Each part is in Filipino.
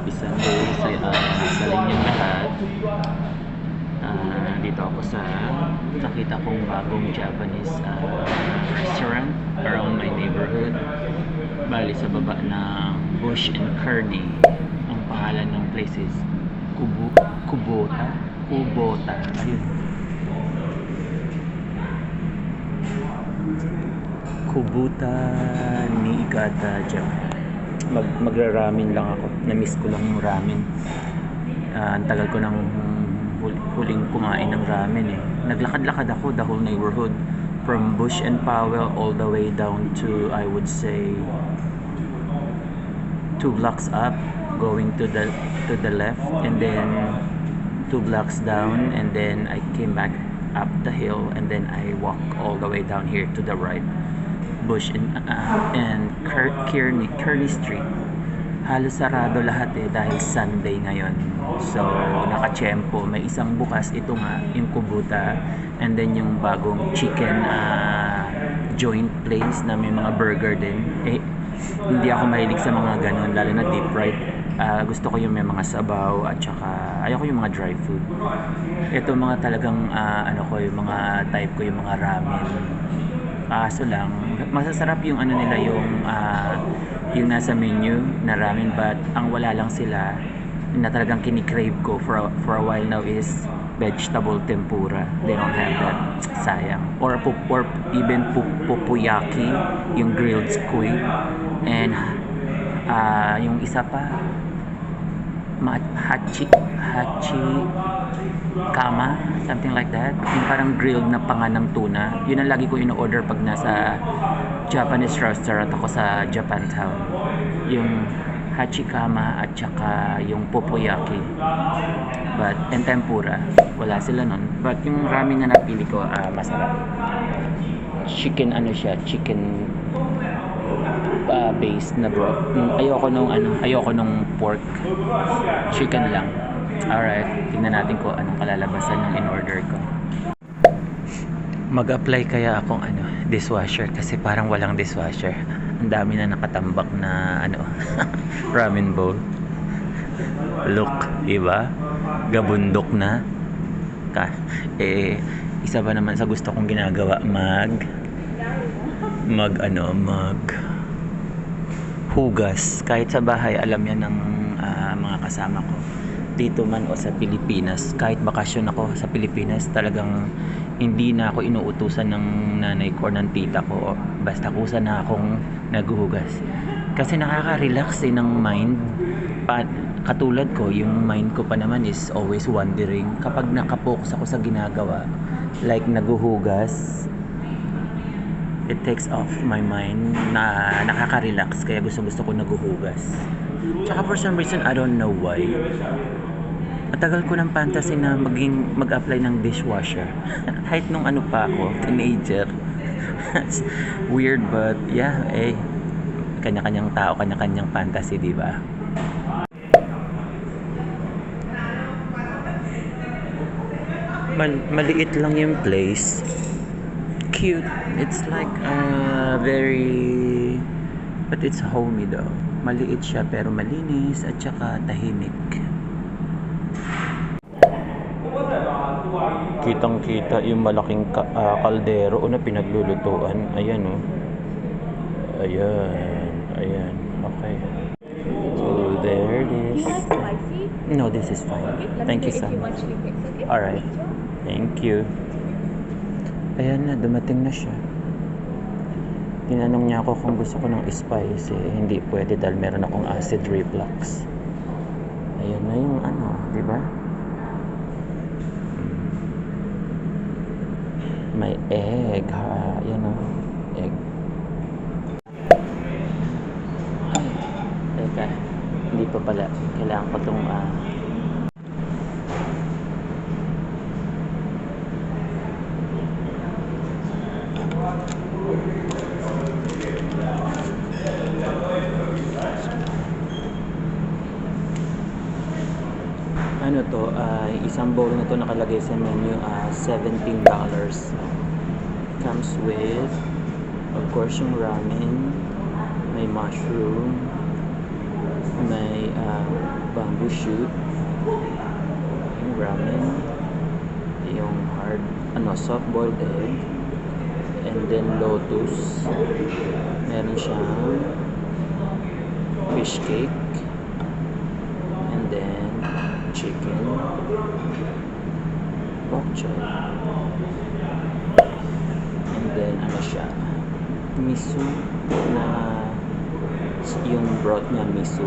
happy Sunday sa, uh, sa inyong lahat. Ah, dito ako sa nakita kong bagong Japanese ah, restaurant around my neighborhood. Bali sa baba ng Bush and Kearney. Ang pangalan ng place is Kubu Kubota. Kubota. Ayun. Kubuta Niigata Japan. Mag magra-ramen lang ako. Na-miss ko lang yung ramen. Ah, ang tagal ko nang hul- huling kumain ng ramen eh. Naglakad-lakad ako the whole neighborhood from Bush and Powell all the way down to I would say two blocks up going to the to the left and then two blocks down and then I came back up the hill and then I walk all the way down here to the right Bush and uh, and Kearney Kearney Street halos sarado lahat eh dahil Sunday ngayon. So, nakachempo. May isang bukas. Ito nga, yung Kubuta. And then yung bagong chicken ah, joint place na may mga burger din. Eh, hindi ako mahilig sa mga ganun, lalo na deep fried. Ah, gusto ko yung may mga sabaw at saka ayoko yung mga dry food. Ito mga talagang ah, ano ko, yung mga type ko yung mga ramen. Kaso lang, masasarap yung ano nila yung ah, yung nasa menu na ramen but ang wala lang sila na talagang kinikrave ko for a, for a while now is vegetable tempura. They don't have that. Sayang. Or, pu- or even pu- pupuyaki, yung grilled squid. And ah yung isa pa, hachi, hachi kama, something like that. Yung parang grilled na panga ng tuna. Yun ang lagi ko in-order pag nasa Japanese restaurant ako sa Japantown. Yung hachikama at saka yung popoyaki. But, and tempura. Wala sila nun. But yung ramen na napili ko, ah, masarap. Chicken ano siya, chicken uh, based na broth. Ayoko nung ano, ayoko nung pork. Chicken lang. Alright, tingnan natin kung anong kalalabasan ng in-order ko. Mag-apply kaya akong ano, dishwasher kasi parang walang dishwasher. Ang dami na nakatambak na ano, ramen bowl. Look, iba? Gabundok na. Ka, eh, isa pa naman sa gusto kong ginagawa, mag mag ano, mag hugas. Kahit sa bahay, alam yan ng ah, mga kasama ko. Dito man o sa Pilipinas. Kahit bakasyon ako sa Pilipinas, talagang hindi na ako inuutusan ng nanay ko, ng tita ko. Basta kusa na akong naghuhugas. Kasi nakaka-relax eh ng mind. Pa, katulad ko, yung mind ko pa naman is always wandering. Kapag nakapokus ako sa ginagawa, like naghuhugas, it takes off my mind na nakaka-relax kaya gusto gusto ko naghuhugas tsaka for some reason I don't know why. Matagal ko ng fantasy na maging mag-apply ng dishwasher. Kahit nung ano pa ako teenager. It's weird but yeah eh. Kanya-kanyang tao kanya-kanyang fantasy di ba? Mal- maliit lang yung place. Cute. It's like uh, very but it's homey though. Maliit siya pero malinis at saka tahimik. Kitang kita yung malaking ka- ah, kaldero na pinaglulutuan. Ayan oh. Ayan. Ayan. Okay. So there it is. No, this is fine. Thank you so much. Alright. Thank you. Ayan na, dumating na siya. Tinanong niya ako kung gusto ko ng spicy. Hindi pwede dahil meron akong acid reflux. Ayan na yung ano, di ba? May egg ha. Ayan o. Egg. Ay, teka. Hindi pa pala. Kailangan ko itong ah, ano to, ah, isang bowl na to nakalagay sa menu, ah, $17. Comes with, of course, yung ramen, may mushroom, may ah, bamboo shoot, yung ramen, yung hard, ano, soft boiled egg, and then lotus. Meron siyang fish cake, chicken, bok choy, and then ano siya, miso na yung broth niya miso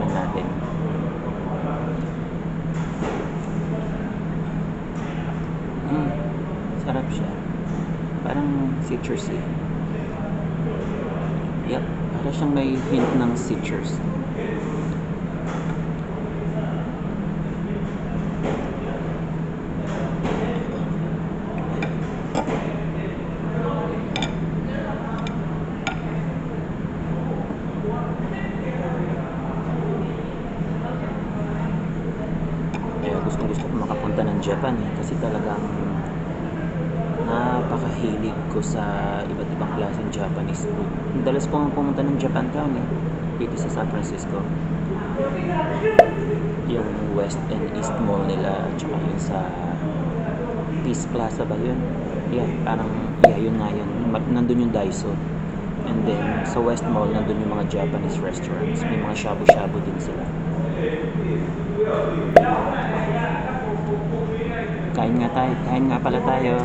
Tikman natin. Mm, sarap siya. Parang citrusy. Yep, para siyang may hint ng citrus. Kaya gustong gusto ko makapunta ng Japan eh. Kasi talagang napakahilig ko sa iba't ibang klaseng Japanese food. Dalas ko nga pumunta ng Japantown eh. Dito sa San Francisco. Yung West and East Mall nila. Tsaka yung sa Peace Plaza ba yun? Yeah, parang, yeah, yun nga yun. Nandun yung Daiso. And then, sa West Mall, nandun yung mga Japanese restaurants. May mga shabu-shabu din sila. Kain nga tayo. Kain nga pala tayo.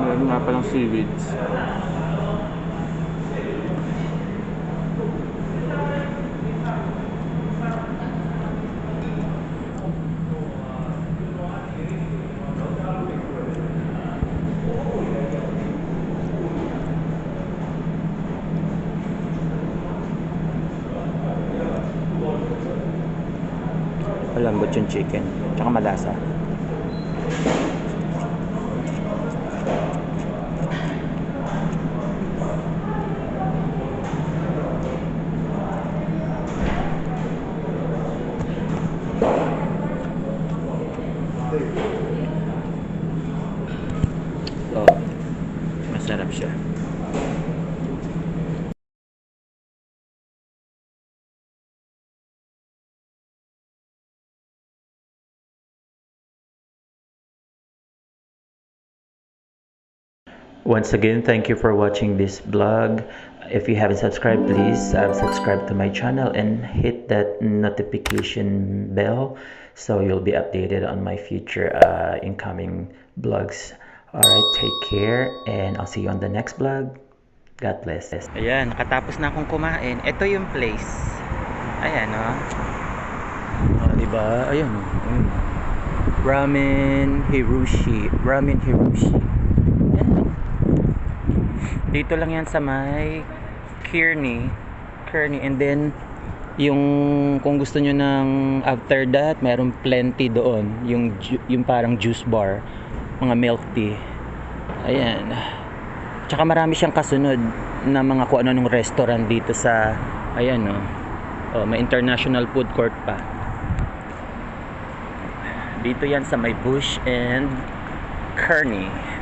Meron nga palang seaweeds. Malambot yung chicken. Tsaka malasa. Once again, thank you for watching this vlog. If you haven't subscribed, please uh, subscribe to my channel and hit that notification bell so you'll be updated on my future uh, incoming vlogs. Alright, take care and I'll see you on the next vlog. God bless. Ayan, nakatapos na akong kumain. Ito yung place. Ayan, oh. Oh, diba? Ayan, oh. Ramen Hiroshi. Ramen Hiroshi. Dito lang yan sa may Kearney. Kearney. And then, yung kung gusto nyo ng after that, meron plenty doon. Yung, yung parang juice bar. Mga milk tea. Ayan. Tsaka marami siyang kasunod na mga kung ano nung restaurant dito sa, ayan no. Oh, may international food court pa. Dito yan sa may Bush and Kearney.